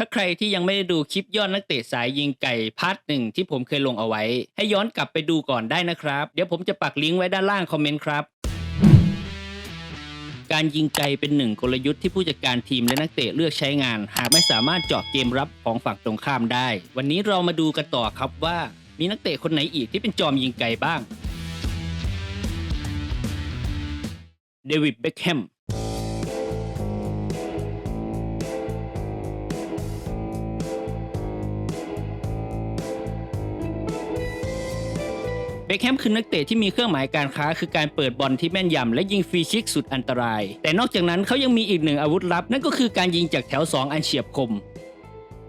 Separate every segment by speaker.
Speaker 1: ถ้าใครที่ยังไม่ได้ดูคลิปยอดนักเตะสายยิงไก่พาร์ทหนึ่งที่ผมเคยลงเอาไว้ ให้ย้อนกลับไปดูก่อนได้นะครับ เดี๋ยวผมจะปักลิงก์ไว้ด้านล่างคอมเมนต์ครับการยิงไกลเป็นหนึ่งกลยุทธ์ที่ผู้จัดการทีมและนักเตะเลือกใช้งาน หากไม่สามารถเจาะเกมรับของฝั่งตรงข้ามได้ วันนี้เรามาดูกันต่อครับว่า มีนักเตะคนไหนอีกที่เป็นจอมยิงไกลบ้าง เดวิดเบคแฮม เบคแฮมคือนักเตะที่มีเครื่องหมายการค้า คือการเปิดบอลที่แม่นยำและยิงฟรีคิกสุดอันตราย แต่นอกจากนั้นเขายังมีอีกหนึ่งอาวุธลับ นั่นก็คือการยิงจากแถว 2 อันเฉียบคม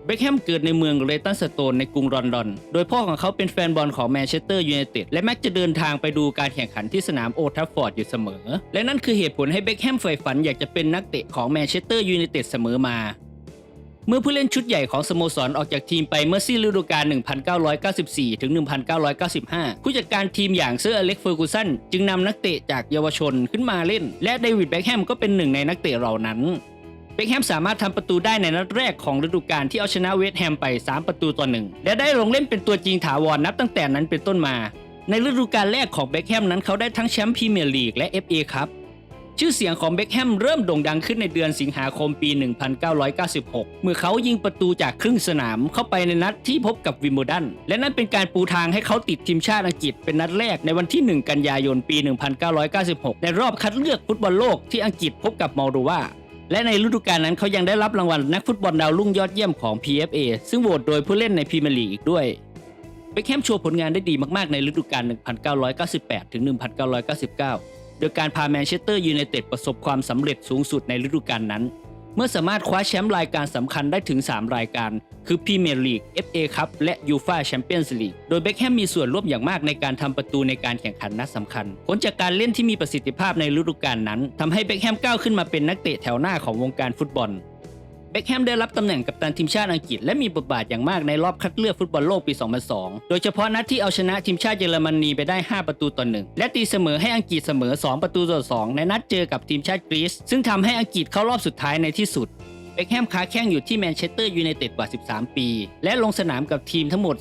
Speaker 1: เบคแฮมเกิดในเมืองเลตันสโตนในกรุงลอนดอน โดยพ่อของเขาเป็นแฟนบอลของแมนเชสเตอร์ยูไนเต็ดและมักจะเดินทางไปดูการแข่งขันที่สนามโอทัฟฟอร์ดอยู่เสมอ และนั่นคือเหตุผลให้เบคแฮมใฝ่ฝันอยากจะเป็นนักเตะของแมนเชสเตอร์ยูไนเต็ดเสมอมา เมื่อผู้เล่นชุดใหญ่ของสโมสรออกจากทีมไปเมื่อสิ้นฤดูกาล 1994 ถึง 1995 ผู้จัดการทีมอย่างเซอร์อเล็กเฟอร์กูสันจึงนำนักเตะจากเยาวชนขึ้นมาเล่น และเดวิดแบ็คแฮมก็เป็นหนึ่งในนักเตะเหล่านั้นเบ็คแฮมสามารถทำประตูได้ในนัดแรกของฤดูกาลที่เอาชนะเวสต์แฮมไป 3 ประตูต่อหนึ่งและได้ลงเล่นเป็นตัวจริงถาวรนับตั้งแต่นั้นเป็นต้นมา ในฤดูกาลแรกของเบ็คแฮมนั้นเขาได้ทั้งแชมป์พรีเมียร์ลีกและ FA ครับ ชื่อเสียงของเบ็คแฮมเริ่มโด่งดังขึ้นในเดือนสิงหาคมปี 1996 เมื่อเขายิงประตูจากครึ่งสนามเข้าไปในนัดที่พบกับวิมเบิลดัน และนั่นเป็นการปูทางให้เขาติดทีมชาติอังกฤษเป็นนัดแรกในวันที่ 1 กันยายนปี 1996 ในรอบคัดเลือกฟุตบอลโลกที่อังกฤษพบกับมอลโดวาและในฤดูกาลนั้นเขายังได้รับรางวัลนักฟุตบอลดาวรุ่งยอดเยี่ยมของ PFA ซึ่งโหวตโดยผู้เล่นในพรีเมียร์ลีกอีกด้วยเบ็คแฮมโชว์ผลงานได้ดีมากๆในฤดูกาล 1998 ถึง 1999 โดยการพาแมนเชสเตอร์ยูไนเต็ดประสบความสำเร็จสูงสุดในฤดูกาลนั้น เมื่อสามารถคว้าแชมป์รายการสำคัญได้ถึง 3 รายการ คือพรีเมียร์ลีก FA คัพและยูฟาแชมเปี้ยนส์ลีกโดยเบคแฮมมีส่วนร่วมอย่างมากในการทำประตูในการแข่งขันนัดสำคัญ ผลจากการเล่นที่มีประสิทธิภาพในฤดูกาลนั้นทำให้เบคแฮมก้าวขึ้นมาเป็นนักเตะแถวหน้าของวงการฟุตบอล เบคแฮมได้รับตำแหน่งกัปตันทีมชาติอังกฤษและมีบทบาทอย่างมากในรอบคัดเลือกฟุตบอลโลกปี 2002 โดยเฉพาะนัดที่เอาชนะทีมชาติเยอรมนีไปได้ 5 ประตูต่อหนึ่งและตีเสมอให้อังกฤษเสมอ 2 ประตูต่อ2ในนัดเจอกับทีมชาติกรีซซึ่งทำให้อังกฤษเข้ารอบสุดท้ายในที่สุด เบคแฮมค้าแข้งอยู่ที่แมนเชสเตอร์ยูไนเต็ดกว่า 13 ปี และลงสนามกับทีมทั้งหมด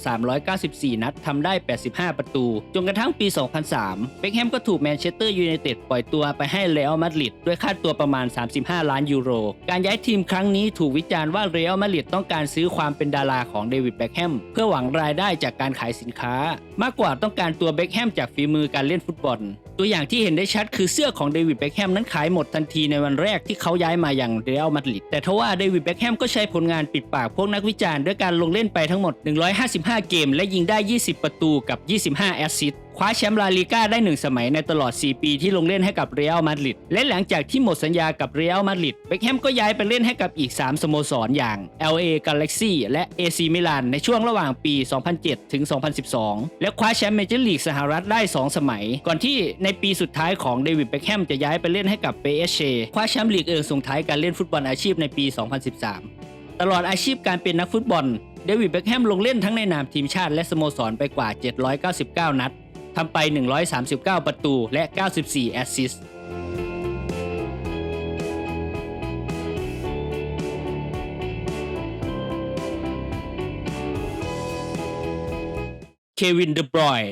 Speaker 1: 394 นัดทำได้ 85 ประตู จนกระทั่งปี 2003 เบคแฮมก็ถูกแมนเชสเตอร์ยูไนเต็ดปล่อยตัวไปให้เรอัลมาดริดด้วยค่าตัวประมาณ 35 ล้านยูโร การย้ายทีมครั้งนี้ถูกวิจารณ์ว่าเรอัลมาดริดต้องการซื้อความเป็นดาราของเดวิดเบคแฮมเพื่อหวังรายได้จากการขายสินค้า มากกว่าต้องการตัวเบคแฮมจากฝีมือการเล่นฟุตบอล ตัวอย่างที่เห็นได้ชัดคือเสื้อของเดวิดเบคแฮมนั้นขายหมดทันทีในวันแรกที่เขาย้ายมาอย่างเรอัลมาดริดแต่ทว่าเดวิดเบคแฮมก็ใช้ผลงานปิดปากพวกนักวิจารณ์ด้วยการลงเล่นไปทั้งหมด 155 เกม และยิงได้ 20 ประตูกับ 25 แอสซิสต์ คว้าแชมป์ลาลิก้าได้ 1 สมัยในตลอด 4 ปีที่ลงเล่นให้กับเรอัลมาดริดและหลังจากที่หมดสัญญากับเรอัลมาดริดเบคแฮมก็ย้ายไปเล่นให้กับอีก 3 สโมสรอย่าง LA Galaxy และ AC Milan ในช่วงระหว่างปี 2007 ถึง 2012 และคว้าแชมป์เมเจอร์ลีกสหรัฐได้ 2 สมัย ก่อนที่ในปีสุดท้ายของเดวิดเบคแฮมจะย้ายไปเล่นให้กับ PSG คว้าแชมป์ลีกเอิงส่งท้ายการเล่นฟุตบอลอาชีพในปี 2013 ตลอดอาชีพการเป็นนักฟุตบอลเดวิดเบคแฮมลงเล่นทั้งในนามทีมชาติและสโมสรไปกว่า 799 นัด ทำไป 139 ประตูและ 94 แอสซิสต์เควินเดบรอย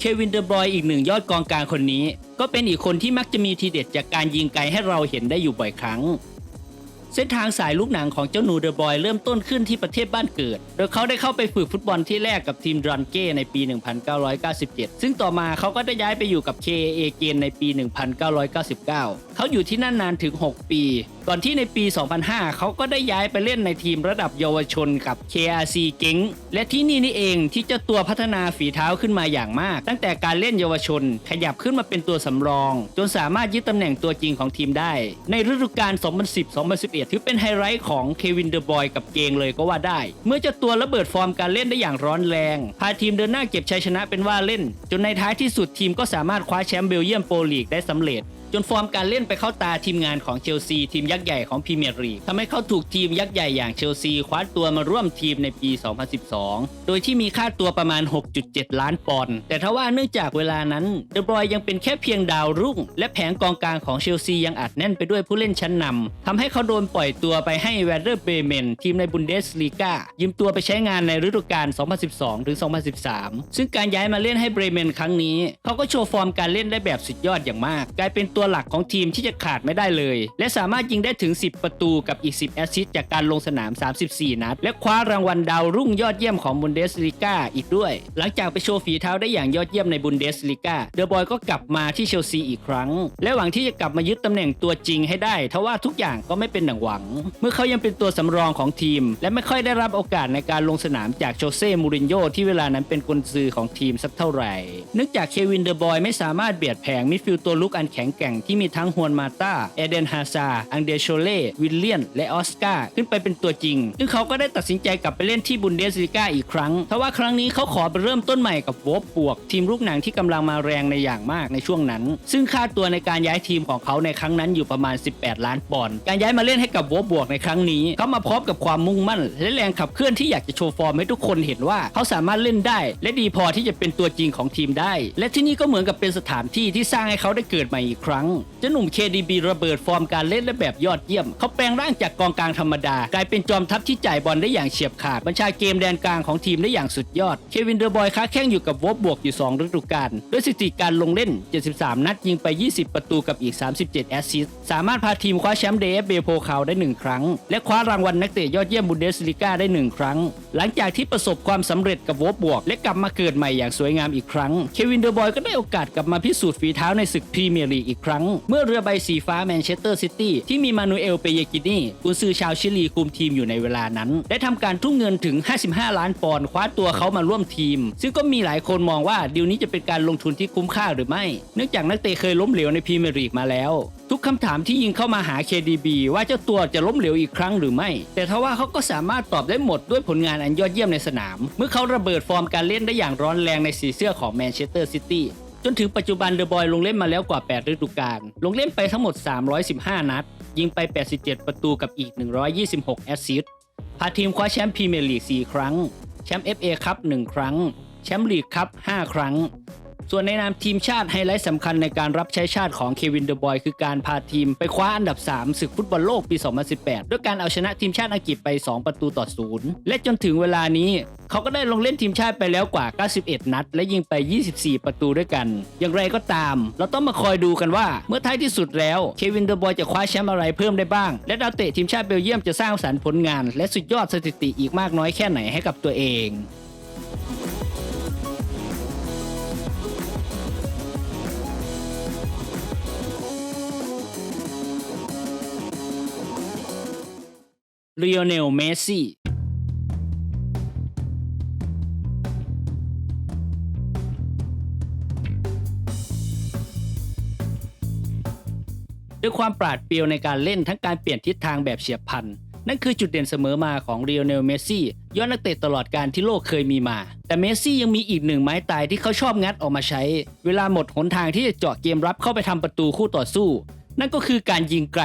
Speaker 1: เควินเดอบรอยอีกหนึ่งยอดกองกลางคนนี้ ก็เป็นอีกคนที่มักจะมีทีเด็ดจากการยิงไกลให้เราเห็นได้อยู่บ่อยครั้ง เส้นทางสายลูกหนังของเจ้าหนูเดอะบอยเริ่มต้นขึ้นที่ประเทศบ้านเกิด โดยเขาได้เข้าไปฝึกฟุตบอลที่แรกกับทีมดรันเก้ในปี 1997 ซึ่งต่อมาเขาก็ได้ย้ายไปอยู่กับ KAA เกนในปี 1999 เขาอยู่ที่นั่นนานถึง 6 ปี ก่อนที่ในปี 2005 เขาก็ได้ย้ายไปเล่นในทีมระดับเยาวชนกับ KRC เก้งและที่นี่นี่เองที่เจ้าตัวพัฒนาฝีเท้าขึ้นมาอย่างมาก ตั้งแต่การเล่นเยาวชน ขยับขึ้นมาเป็นตัวสำรอง จนสามารถยึดตำแหน่งตัวจริงของทีมได้ ในฤดูกาล 2010-2011ถือเป็นไฮไลท์ของเควินเดอะบอยกับเกงเลยก็ว่าได้ เมื่อเจ้าตัวระเบิดฟอร์มการเล่นได้อย่างร้อนแรง พาทีมเดินหน้าเก็บชัยชนะเป็นว่าเล่น จนในท้ายที่สุดทีมก็สามารถคว้าแชมป์เบลเยียมโปรลีกได้สำเร็จ จนฟอร์มการเล่นไปเข้าตาทีมงานของเชลซีทีมยักษ์ใหญ่ของพรีเมียร์ลีกทำให้เขาถูกทีมยักษ์ใหญ่อย่างเชลซีคว้าตัวมาร่วมทีมในปี 2012 โดยที่มีค่าตัวประมาณ 6.7 ล้านปอนด์แต่ทว่าเนื่องจากเวลานั้นเดบรอยยังเป็นแค่เพียงดาวรุ่ง และแผงกองกลางของเชลซียังอัดแน่นไปด้วยผู้เล่นชั้นนำทำให้เขาโดนปล่อยตัวไปให้แวร์เดอร์เบเมนทีมในบุนเดสลีกายืมตัวไปใช้งานในฤดูกาล 2012 ถึง 2013 ซึ่งการย้ายมาเล่นให้เบรเมนครั้งนี้ เขาก็โชว์ฟอร์มการเล่นได้แบบสุดยอดอย่างมาก กลายเป็นตัวหลักของทีมที่จะขาดไม่ได้เลย และสามารถยิงได้ถึง 10 ประตูกับอีก 10 แอสซิสต์จากการลงสนาม 34 นัด และคว้ารางวัลดาวรุ่งยอดเยี่ยมของบุนเดสลีกาอีกด้วย หลังจากไปโชว์ฝีเท้าได้อย่างยอดเยี่ยมในบุนเดสลีกาเดอะบอยก็กลับมาที่เชลซีอีกครั้ง และหวังที่จะกลับมายึดตำแหน่งตัวจริงให้ได้ทว่าทุกอย่างก็ไม่เป็นดังหวัง เมื่อเขายังเป็นตัวสำรองของทีม และไม่ค่อยได้รับโอกาสในการลงสนามจากโชเซ่มูรินโญ่ที่เวลานั้นเป็นกุนซือของทีมสักเท่าไหร่เนื่องจากเควินเดอะบอยไม่สามารถเบียดแผงมิดฟิลด์ตัวลุกอันแข็งแกร่งที่มีทั้งฮวนมาตาเอเดนฮาซาอังเดโชเล่ วิลเลียน และออสการ์ขึ้นไปเป็นตัวจริง ซึ่งเขาก็ได้ตัดสินใจกลับไปเล่นที่บุนเดสลีกาอีกครั้งทว่าครั้งนี้เขาขอไปเริ่มต้นใหม่กับโวบบวก ทีมลูกหนังที่กำลังมาแรงในอย่างมากในช่วงนั้น ซึ่งค่าตัวในการย้ายทีมของเขาในครั้งนั้นอยู่ประมาณ 18 ล้านปอนด์การย้ายมาเล่นให้กับโวบบวกในครั้งนี้ เขามาพร้อมกับความมุ่งมั่น และแรงขับเคลื่อนที่อยากจะโชว์ฟอร์มให้ทุกคนเห็นว่าเขาสามารถเล่นได้ และดีพอที่จะเป็นตัวจริงของทีมได้ และที่นี่ก็เหมือนกับเป็นสถานที่ที่สร้างให้เขาได้เกิดใหม่อีกครั้งเจ้าหนุ่ม KDB ระเบิดฟอร์มการเล่นได้แบบยอดเยี่ยม เขาแปลงร่างจากกองกลางธรรมดา กลายเป็นจอมทัพที่จ่ายบอลได้อย่างเฉียบขาด บัญชาเกมแดนกลางของทีมได้อย่างสุดยอด เควินเดอร์บอยค้าแข่งอยู่กับวบบวกอยู่ 2 ฤดูกาลด้วยสถิติการลงเล่น 73 นัดยิงไป 20 ประตูกับอีก 37 แอสซิสต์สามารถพาทีมคว้าแชมป์เดฟเบโพคาวได้ 1 ครั้ง และคว้ารางวัลนักเตะยอดเยี่ยมบุนเดสลิก้าได้ 1 ครั้ง หลังจากที่ประสบความสำเร็จกับวบบวก และกลับมาเกิดใหม่อย่างสวยงามอีกครั้ง เควินเดอร์บอยก็ได้โอกาสกลับมาพิสูจน์ฝีเท้าในศึกพรีเมียร์ลีกอีกครั้ง เมื่อเรือใบสีฟ้าแมนเชสเตอร์ซิตี้ที่มีมานูเอลเปเยกินีกุนซือชาวชิลีคุมทีมอยู่ในเวลานั้น ได้ทำการทุ่มเงินถึง 55 ล้านปอนด์คว้าตัวเขามาร่วมทีม ซึ่งก็มีหลายคนมองว่าดีลนี้จะเป็นการลงทุนที่คุ้มค่าหรือไม่ เนื่องจากนักเตะเคยล้มเหลวในพรีเมียร์ลีกมาแล้วทุกคำถามที่ยิงเข้ามาหา KDB ว่าเจ้าตัวจะล้มเหลวอีกครั้งหรือไม่ แต่ทว่าเขาก็สามารถตอบได้หมดด้วยผลงานอันยอดเยี่ยมในสนาม เมื่อเขาระเบิดฟอร์มการเล่นได้อย่างร้อนแรงในสีเสื้อของแมนเชสเตอร์ซิตี้ จนถึงปัจจุบันเดอะบอยลงเล่นมาแล้วกว่า 8 ฤดูกาล ลงเล่นไปทั้งหมด 315 นัด ยิงไป 87 ประตูกับอีก 126 แอสซิสต์ พาทีมคว้าแชมป์พรีเมียร์ลีก 4 ครั้ง แชมป์ FA คัพ 1 ครั้ง แชมป์ลีกคัพ 5 ครั้ง ส่วนในนามทีมชาติไฮไลท์สำคัญในการรับใช้ชาติของเควินเดอะบอยคือการพาทีมไปคว้าอันดับ 3 ศึกฟุตบอลโลกปี 2018 ด้วยการเอาชนะทีมชาติอังกฤษไป 2 ประตูต่อศูนย์และจนถึงเวลานี้ เขาก็ได้ลงเล่นทีมชาติไปแล้วกว่า 91 นัด และยิงไป 24 ประตูด้วยกัน อย่างไรก็ตาม เราต้องมาคอยดูกันว่าเมื่อท้ายที่สุดแล้วเควินเดอะบอยจะคว้าแชมป์อะไรเพิ่มได้บ้าง และดาวเตะทีมชาติเบลเยียมจะสร้างสรรค์ผลงาน และสุดยอดสถิติอีกมากน้อยแค่ไหนให้กับตัวเอง เรียเนลเมสซี่ด้วยความปราดเปรียวในการเล่นทั้งการเปลี่ยนทิศทางแบบเฉียบพลัน นั่นคือจุดเด่นเสมอมาของเรียเนลเมสซี่ยอดนักเตะตลอดการที่โลกเคยมีมา แต่เมสซี่ยังมีอีกหนึ่งไม้ตายที่เขาชอบงัดออกมาใช้ เวลาหมดหนทางที่จะเจาะเกมรับเข้าไปทำประตูคู่ต่อสู้ นั่นก็คือการยิงไกล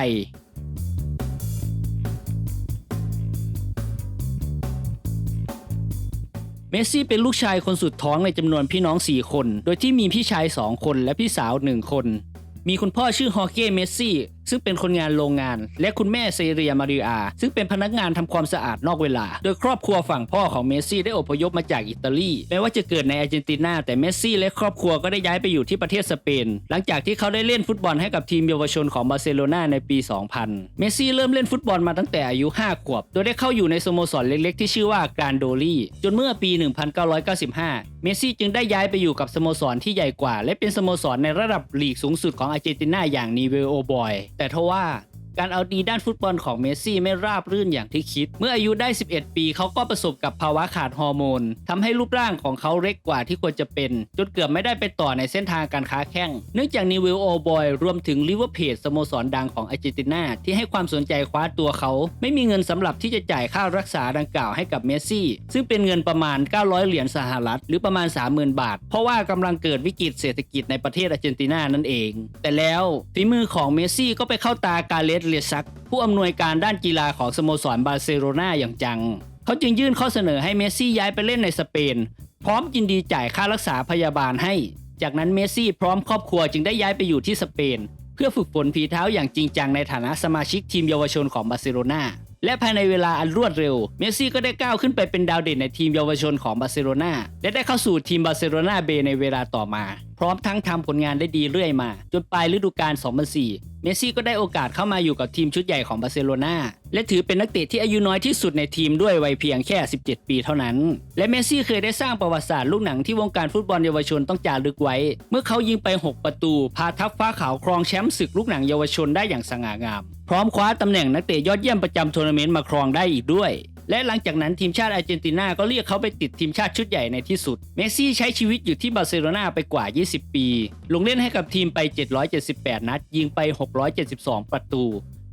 Speaker 1: เมสซี่เป็นลูกชายคนสุดท้องในจำนวนพี่น้อง 4 คน โดยที่มีพี่ชาย 2 คนและพี่สาว 1 คน มีคุณพ่อชื่อฮอร์เก้ เมสซี่ ซึ่งเป็นคนงานโรงงาน และคุณแม่เซเรียมาริอา ซึ่งเป็นพนักงานทำความสะอาดนอกเวลา โดยครอบครัวฝั่งพ่อของเมสซี่ได้อพยพมาจากอิตาลีแม้ว่าจะเกิดในอาร์เจนตินาแต่เมสซี่และครอบครัวก็ได้ย้ายไปอยู่ที่ประเทศสเปน หลังจากที่เขาได้เล่นฟุตบอลให้กับทีมเยาวชนของบาร์เซโลนาในปี 2000 เมสซี่เริ่มเล่นฟุตบอลมาตั้งแต่อายุ 5 ขวบ โดยได้เข้าอยู่ในสโมสรเล็กๆ ที่ชื่อว่าการโดลีจนเมื่อปี 1995 เมสซี่จึงได้ย้ายไปอยู่กับสโมสรที่ใหญ่กว่า และเป็นสโมสรในระดับลีกสูงสุดของอาร์เจนตินาอย่างนีเวโอบอย แต่ทว่า การเอาดีด้านฟุตบอลของเมสซี่ไม่ราบรื่นอย่างที่คิด เมื่ออายุได้ 11 ปีเขาก็ประสบกับภาวะขาดฮอร์โมนทำให้รูปร่างของเขาเล็กกว่าที่ควรจะเป็น จนเกือบไม่ได้ไปต่อในเส้นทางการค้าแข่ง เนื่องจากนิวิลโอบอยรวมถึงลิเวอร์เพจสโมสรดังของอาร์เจนตินาที่ให้ความสนใจคว้าตัวเขา ไม่มีเงินสำหรับที่จะจ่ายค่ารักษาดังกล่าวให้กับเมสซี่ ซึ่งเป็นเงินประมาณ 900 เหรียญสหรัฐ หรือประมาณ 30,000 บาท เพราะว่ากำลังเกิดวิกฤตเศรษฐกิจในประเทศอาร์เจนตินานั่นเอง แต่แล้วฝีมือของเมสซี่ก็ไปเข้าตากาเลสเลียซัก ผู้อำนวยการด้านกีฬาของสโมสรบาร์เซโลนาอย่างจัง เขาจึงยื่นข้อเสนอให้เมสซี่ย้ายไปเล่นในสเปน พร้อมยินดีจ่ายค่ารักษาพยาบาลให้ จากนั้นเมสซี่พร้อมครอบครัวจึงได้ย้ายไปอยู่ที่สเปน เพื่อฝึกฝนฝีเท้าอย่างจริงจังในฐานะสมาชิกทีมเยาวชนของบาร์เซโลนาและภายในเวลาอันรวดเร็ว เมสซี่ก็ได้ก้าวขึ้นไปเป็นดาวเด่นในทีมเยาวชนของบาร์เซโลนาและได้เข้าสู่ทีมบาร์เซโลนาเบในเวลาต่อมา ร้อมทั้งทำผลงานได้ดีเรื่อยมา จนปลายฤดูกาล 2004 เมสซี่ก็ได้โอกาสเข้ามาอยู่กับทีมชุดใหญ่ของบาร์เซโลนาและถือเป็นนักเตะที่อายุน้อยที่สุดในทีมด้วยวัยเพียงแค่ 17 ปีเท่านั้น และเมสซี่เคยได้สร้างประวัติศาสตร์ลูกหนังที่วงการฟุตบอลเยาวชนต้องจารึกไว้ เมื่อเขายิงไป 6 ประตู พาทัพฟ้าขาวครองแชมป์ศึกลูกหนังเยาวชนได้อย่างสง่างาม พร้อมคว้าตำแหน่งนักเตะยอดเยี่ยมประจำทัวร์นาเมนต์มาครองได้อีกด้วย และหลังจากนั้นทีมชาติอาร์เจนตินาก็เรียกเขาไปติดทีมชาติชุดใหญ่ในที่สุด เมสซี่ใช้ชีวิตอยู่ที่บาร์เซโลนาไปกว่า 20 ปี ลงเล่นให้กับทีมไป 778 นัด ยิงไป 672 ประตู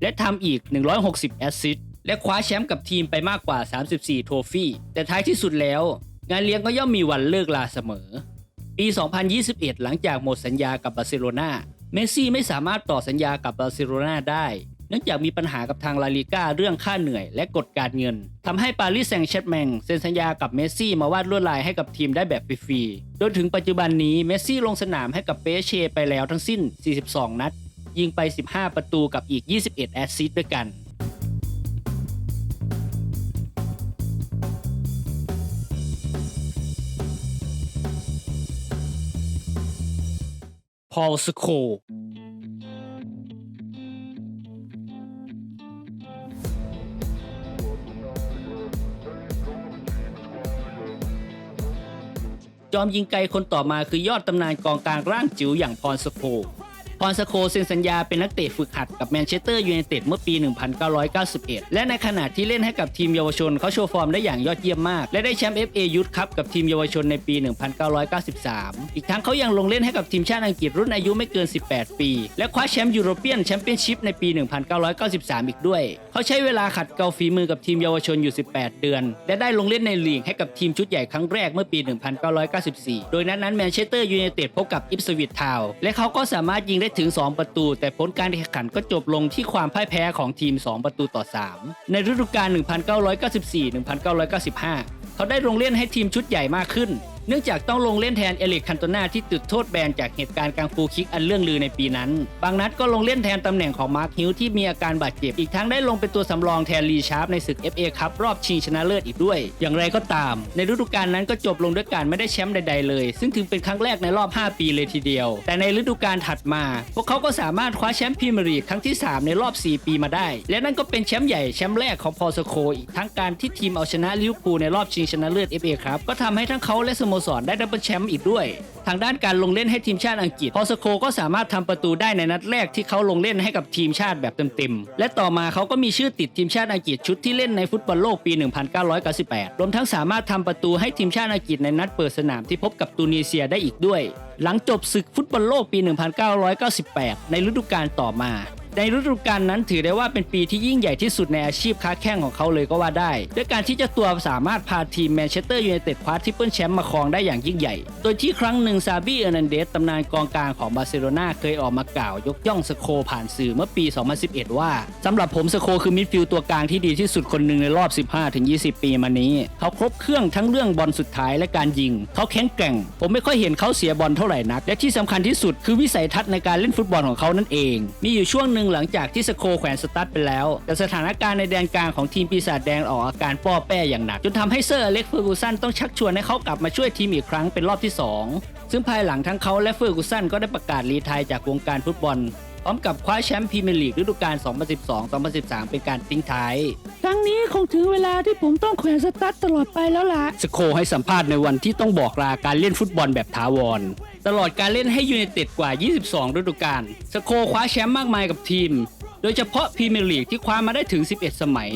Speaker 1: และทำอีก 160 แอสซิสต์และคว้าแชมป์กับทีมไปมากกว่า 34 โทฟี่ แต่ท้ายที่สุดแล้ว งานเลี้ยงก็ย่อมมีวันเลิกลาเสมอ ปี 2021 หลังจากหมดสัญญากับบาร์เซโลนาเมสซี่ไม่สามารถต่อสัญญากับบาร์เซโลนาได้ เนื่องจากมีปัญหากับทางลาลิก้าเรื่องค่าเหนื่อยและกฎการเงินทำให้ปารีสแซงต์แชร์แมงเซ็นสัญญากับเมสซี่มาวาดลวดลายให้กับทีมได้แบบฟรีๆจนถึงปัจจุบันนี้เมสซี่ลงสนามให้กับเปเชไปแล้วทั้งสิ้น 42 นัด ยิงไป 15 ประตูกับอีก 21 แอสซิสต์ด้วยกันพอลสโค จอมยิงไกลคนต่อมาคือยอดตำนานกองกลางร่างจิ๋วอย่างพรสโค พรสโคเซ็นสัญญาเป็นนักเตะฝึกหัดกับแมนเชสเตอร์ยูไนเต็ดเมื่อปี 1991 และในขณะที่เล่นให้กับทีมเยาวชนเขาโชว์ฟอร์มได้อย่างยอดเยี่ยมมาก และได้แชมป์ FA Youth Cup กับทีมเยาวชนในปี 1993 อีกทั้งเขายังลงเล่นให้กับทีมชาติอังกฤษรุ่นอายุไม่เกิน 18 ปี และคว้าแชมป์ยูโรเปียนแชมเปี้ยนชิพในปี 1993 อีกด้วย เขาใช้เวลาขัดเกลาฝีมือกับทีมเยาวชนอยู่ 18 เดือน และได้ลงเล่นในลีกให้กับทีมชุดใหญ่ครั้งแรกเมื่อปี 1994 โดยนั้นนั้นแมนเชสเตอร์ยูไนเต็ดพบกับอิปสวิตทาวและเขาก็สามารถยิงได้ถึง 2 ประตู แต่ผลการแข่งขันก็จบลงที่ความพ่ายแพ้ของทีม 2 ประตูต่อ 3 ในฤดูกาล 1994-1995 เขาได้ลงเล่นให้ทีมชุดใหญ่มากขึ้น เนื่องจากต้องลงเล่นแทนเอลิกคันโตนาที่ติดโทษแบนจากเหตุการณ์กางฟูคิกอันเรื่องลือในปีนั้น บางนัดก็ลงเล่นแทนตำแหน่งของมาร์คฮิวที่มีอาการบาดเจ็บ อีกทั้งได้ลงเป็นตัวสำรองแทนลีชาร์ปในศึก FA คัพรอบชิงชนะเลิศอีกด้วย อย่างไรก็ตาม ในฤดูกาลนั้นก็จบลงด้วยการไม่ได้แชมป์ใดๆเลย ซึ่งถือเป็นครั้งแรกในรอบ 5 ปีเลยทีเดียว แต่ในฤดูกาลถัดมา พวกเขาก็สามารถคว้าแชมป์พรีเมียร์ลีกครั้งที่ 3 ในรอบ 4 ปีมาได้ และนั่นก็เป็นแชมป์ใหญ่แชมป์แรกของพอสโคอีกทั้งการที่ทีมเอาชนะลิเวอร์พูลในรอบชิงชนะเลิศ FA ครับก็ทำให้ทั้งเขาและสโมสรได้ดับเบิลแชมป์อีกด้วย ทางด้านการลงเล่นให้ทีมชาติอังกฤษพอสโคก็สามารถทำประตูได้ในนัดแรกที่เขาลงเล่นให้กับทีมชาติแบบเต็มๆ และต่อมาเขาก็มีชื่อติดทีมชาติอังกฤษชุดที่เล่นในฟุตบอลโลกปี 1998 รวมทั้งสามารถทำประตูให้ทีมชาติอังกฤษในนัดเปิดสนามที่พบกับตูนิเซียได้อีกด้วย หลังจบศึกฟุตบอลโลกปี 1998 ในฤดูกาลต่อมา ในฤดูกาลนั้นถือได้ว่าเป็นปีที่ยิ่งใหญ่ที่สุดในอาชีพค้าแข่งของเขาเลยก็ว่าได้ ด้วยการที่เจ้าตัวสามารถพาทีมแมนเชสเตอร์ยูไนเต็ดคว้าทิปเปิลแชมป์มาครองได้อย่างยิ่งใหญ่ โดยที่ครั้งหนึ่งซาบีเอร์นันเดสตำนานกองกลางของบาร์เซโลนาเคยออกมากล่าวยกย่องสโคผ่านสื่อเมื่อปี 2011 ว่าสำหรับผมสโคคือมิดฟิลด์ตัวกลางที่ดีที่สุดคนหนึ่งในรอบ 15-20 ปีมานี้ เขาครบเครื่องทั้งเรื่องบอลสุดท้ายและการยิง เขาแข็งแกร่ง ผมไม่ค่อยเห็นเขาเสียบอลเท่าไหร่นัก และที่สำคัญที่สุดคือวิสัยทัศน์ในการเล่นฟุตบอลของเขานั่นเอง มีอยู่ช่วงหนึ่งหลังจากที่สโคแขวนสตั๊ดไปแล้ว แต่สถานการณ์ในแดนกลางของทีมปีศาจแดงออกอาการป้อแป้อย่างหนัก จนทำให้เซอร์อเล็กเฟอร์กูสันต้องชักชวนให้เขากลับมาช่วยทีมอีกครั้งเป็นรอบที่สองซึ่งภายหลังทั้งเขาและเฟอร์กูสันก็ได้ประกาศรีไทายจากวงการฟุตบอล ร้อมกับคว้าแชมป์พรีเมียร์ลีกฤดูกาล 2012-2013 เป็นการทิ้งท้าย
Speaker 2: ครั้งนี้คงถึงเวลาที่ผมต้องแขวนสตั๊ดตลอดไปแล้วล่ะ
Speaker 1: สโคให้สัมภาษณ์ในวันที่ต้องบอกลาการเล่นฟุตบอลแบบถาวร ตลอดการเล่นให้ยูไนเต็ดกว่า 22 ฤดูกาล สโคคว้าแชมป์มากมายกับทีม โดยเฉพาะพรีเมียร์ลีกที่คว้ามาได้ถึง 11 สมัย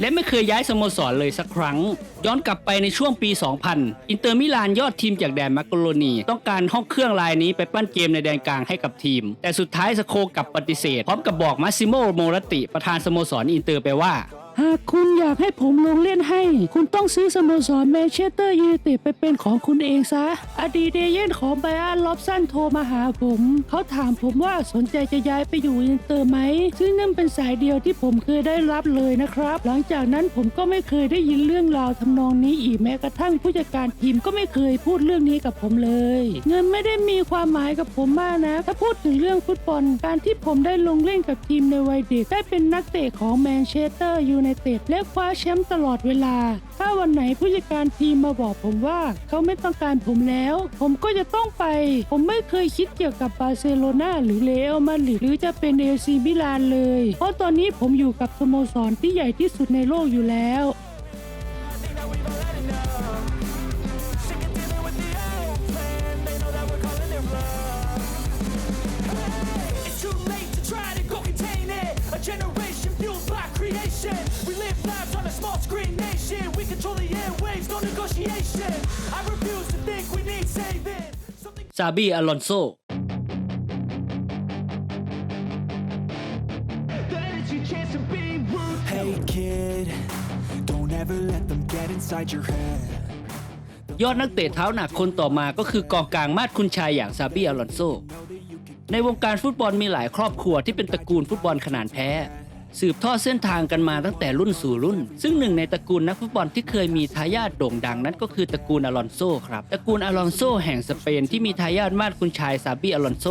Speaker 1: และไม่เคยย้ายสโมสรเลยสักครั้ง ย้อนกลับไปในช่วงปี 2000 อินเตอร์มิลานยอดทีมจากแดนมักโกโลนี ต้องการห้องเครื่องรายนี้ไปปั้นเกมในแดนกลางให้กับทีม แต่สุดท้ายสโคกับปฏิเสธ พร้อมกับบอกมาซิโมโมรติประธานสโมสรอินเตอร์ไปว่า
Speaker 2: หากคุณอยากให้ผมลงเล่นให้ คุณต้องซื้อสโมสรแมนเชสเตอร์ยูไนเต็ดไปเป็นของคุณเองซะ อดีตเดเยนของไบรอันล็อบสันโทรมาหาผม เขาถามผมว่าสนใจจะย้ายไปอยู่อินเตอร์ไหม ซึ่งนั่นเป็นสายเดียวที่ผมเคยได้รับเลยนะครับ หลังจากนั้นผมก็ไม่เคยได้ยินเรื่องราวทำนองนี้อีกแม้กระทั่งผู้จัดการทีมก็ไม่เคยพูดเรื่องนี้กับผมเลย เงินไม่ได้มีความหมายกับผมมากนะ ถ้าพูดถึงเรื่องฟุตบอลการที่ผมได้ลงเล่นกับทีมในวัยเด็กได้เป็นนักเตะของแมนเชสเตอร์ยูไนเต็ดและคว้าแชมป์ตลอดเวลา ถ้าวันไหนผู้จัดการทีมมาบอกผมว่า เขาไม่ต้องการผมแล้ว ผมก็จะต้องไป ผมไม่เคยคิดเกี่ยวกับบาร์เซโลนาหรือเรอัลมาดริดหรือจะเป็นเอซีมิลานเลย เพราะตอนนี้ผมอยู่กับสโมสรที่ใหญ่ที่สุดในโลกอยู่แล้ว
Speaker 3: nation. We control the airwaves, no negotiation. I refuse to think we need saving. Something
Speaker 1: ซาบีอลอนโซ
Speaker 3: Hey kid, don't ever let them get inside your head.
Speaker 1: ยอดนักเตะเท้าหนักคนต่อมาก็คือกองกลางมาดคุณชายอย่างซาบีอลอนโซ ในวงการฟุตบอลมีหลายครอบครัวที่เป็นตระกูลฟุตบอลขนาดแท้ สืบทอดเส้นทางกันมาตั้งแต่รุ่นสู่รุ่น ซึ่งหนึ่งในตระกูลนักฟุตบอลที่เคยมีทายาทโด่งดังนั้นก็คือตระกูลอลอนโซครับ ตระกูลอลอนโซแห่งสเปนที่มีทายาทมาดคุณชายซาบีอลอนโซ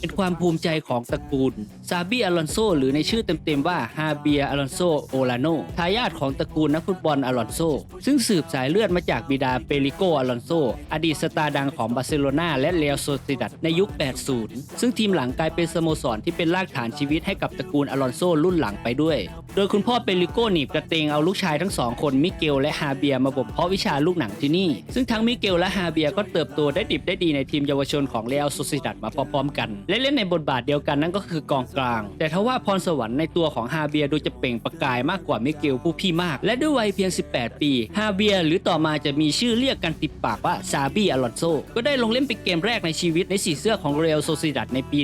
Speaker 1: เป็นความภูมิใจของตระกูลซาบีอลอนโซหรือในชื่อเต็มๆว่าฮาเบียอลอนโซโอลาโนทายาทของตระกูลนักฟุตบอลอลอนโซซึ่งสืบสายเลือดมาจากบิดาเปริโกอลอนโซอดีตสตาร์ดังของบาร์เซโลนาและเรอัลโซซิดัดในยุค 80 ซึ่งทีมหลังกลายเป็นสโมสรที่เป็นรากฐานชีวิตให้กับตระกูลอลอนโซรุ่นหลังไปด้วย โดยคุณพ่อเปริโกหนีบกระเตงเอาลูกชายทั้งสองคนมิเกลและฮาเบียมาบ่มเพาะวิชาลูกหนังที่นี่ ซึ่งทั้งมิเกลและฮาเบียก็เติบโตได้ดิบได้ดีในทีมเยาวชนของเรอัลโซซิดัดมาพร้อมๆกัน และเล่นในบทบาทเดียวกันนั่นก็คือกองกลาง แต่ทว่าพรสวรรค์ในตัวของฮาเบียดูจะเปล่งประกายมากกว่ามิเกลผู้พี่มาก และด้วยวัยเพียง 18 ปีฮาเบียหรือต่อมาจะมีชื่อเรียกกันติดปากว่าซาบีอลอนโซก็ได้ลงเล่นเป็นเกมแรกในชีวิตในสีเสื้อของเรอัลโซซิดัดในปี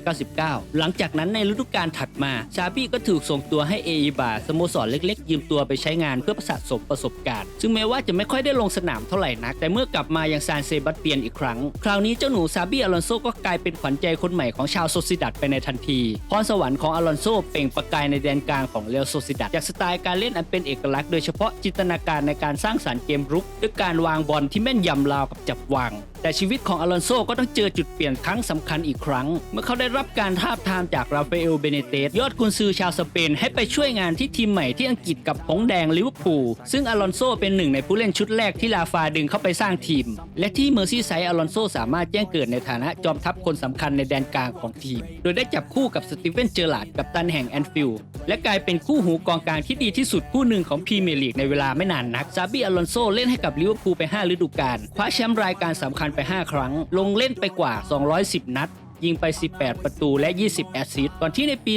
Speaker 1: 1999 หลังจากนั้นในฤดูกาลถัดมาซาบีก็ถูกส่งตัวใให้เออิบาสโมสรเล็กๆ ยืมตัวไปใช้งานเพื่อสะสมประสบการณ์ ซึ่งแม้ว่าจะไม่ค่อยได้ลงสนามเท่าไหร่นัก แต่เมื่อกลับมายังซานเซบาสเตียนอีกครั้ง คราวนี้เจ้าหนูซาบีอลอนโซก็กลายเป็นขวัญใจคนใหม่ของชาวโซซิดัดไปในทันทีพรสวรรค์ของอลอนโซเปล่งประกายในแดนกลางของเรอัลโซซิดัดจากสไตล์การเล่นอันเป็นเอกลักษณ์โดยเฉพาะจินตนาการในการสร้างสรรค์เกมรุกด้วยการวางบอลที่แม่นยำราวกับจับวาง แต่ชีวิตของอลอนโซก็ต้องเจอจุดเปลี่ยนครั้งสำคัญอีกครั้ง เมื่อเขาได้รับการทาบทามจากราฟาเอลเบเนเตสยอดกุนซือชาวสเปนให้ไปช่วยงานที่ทีมใหม่ที่อังกฤษกับผงแดงลิเวอร์พูลซึ่งอลอนโซเป็นหนึ่งในผู้เล่นชุดแรกที่ลาฟาดึงเข้าไปสร้างทีม และที่เมอร์ซี่ไซด์อลอนโซสามารถแจ้งเกิดในฐานะจอมทัพคนสำคัญในแดนกลางของทีม โดยได้จับคู่กับสตีเฟนเจอร์ลาดกับตันแห่งแอนฟิลด์และกลายเป็นคู่หูกองกลางที่ดีที่สุดคู่หนึ่งของพรีเมียร์ลีกในเวลาไม่นานนักซาบีอลอนโซเล่นให้กับลิเวอร์พูลไป5ฤดูกาลคว้าแชมป์รายการสำคัญไป 5 ครั้ง ลงเล่นไปกว่า 210 นัด ยิงไป 18 ประตูและ 20 แอสซิสต์ก่อนที่ในปี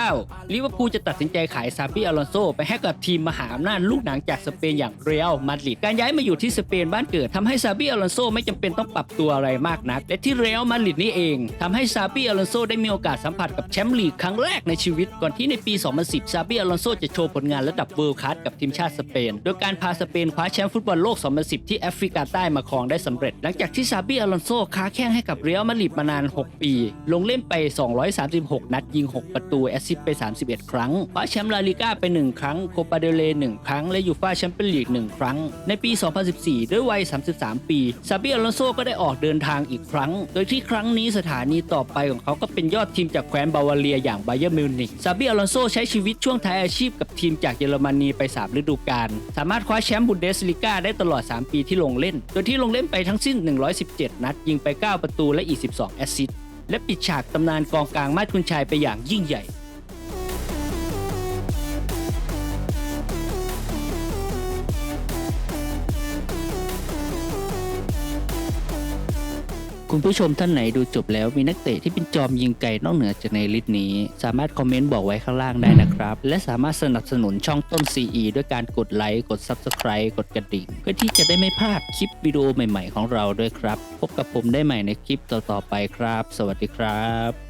Speaker 1: 2009 ลิเวอร์พูลจะตัดสินใจขายซาบิอลอนโซไปให้กับทีมมหาอำนาจลูกหนังจากสเปนอย่างเรอัลมาดริดการย้ายมาอยู่ที่สเปนบ้านเกิดทำให้ซาบิอลอนโซไม่จำเป็นต้องปรับตัวอะไรมากนัก และที่เรอัลมาดริดนี่เองทำให้ซาบิอลอนโซได้มีโอกาสสัมผัสกับแชมป์ลีกครั้งแรกในชีวิต ก่อนที่ในปี 2010 ซาบิอลอนโซจะโชว์ผลงานระดับเวิลด์คลาสกับทีมชาติสเปน โดยการพาสเปนคว้าแชมป์ฟุตบอลโลก 2010 ที่แอฟริกาใต้มาครองได้สำเร็จ หลังจากที่ซาบิอลอนโซค้าแข้งให้กับเรอัลมาดริดมานาน 6 ปีลงเล่นไป 236 นัดยิง 6 ประตูแอสซิสต์ไป 31 ครั้งคว้าแชมป์ลาลิก้าไป 1 ครั้งโคปาเดเล1ครั้ง และยูฟ่าแชมเปี้ยนลีก 1 ครั้ง ในปี 2014 ด้วยวัย 33 ปีซาบิอลอนโซก็ได้ออกเดินทางอีกครั้ง โดยที่ครั้งนี้สถานีต่อไปของเขาก็เป็นยอดทีมจากแคว้นบาวาเรียอย่างไบเยอร์มิวนิกซาบิอลอนโซใช้ชีวิตช่วงท้ายอาชีพกับทีมจากเยอรมนีไป 3 ฤดูกาลสามารถคว้าแชมป์บุนเดสลิก้าได้ตลอด 3 ปีที่ลงเล่น โดยที่ลงเล่นไปทั้งสิ้น 117 นัดยิงไป 9 ประตูและ22แอสซิสต์ และปิดฉากตำนานกองกลางมาดคุณชายไปอย่างยิ่งใหญ่ คุณผู้ชมท่านไหนดูจบแล้วมีนักเตะที่เป็นจอมยิงไกลนอกเหนือจากในลิสต์นี้ สามารถคอมเมนต์บอกไว้ข้างล่างได้นะครับ และสามารถสนับสนุนช่องต้น CE ด้วยการกดไลค์กด Subscribe กดกระดิ่ง เพื่อที่จะได้ไม่พลาดคลิปวิดีโอใหม่ๆของเราด้วยครับ พบกับผมได้ใหม่ในคลิปต่อๆไปครับ สวัสดีครับ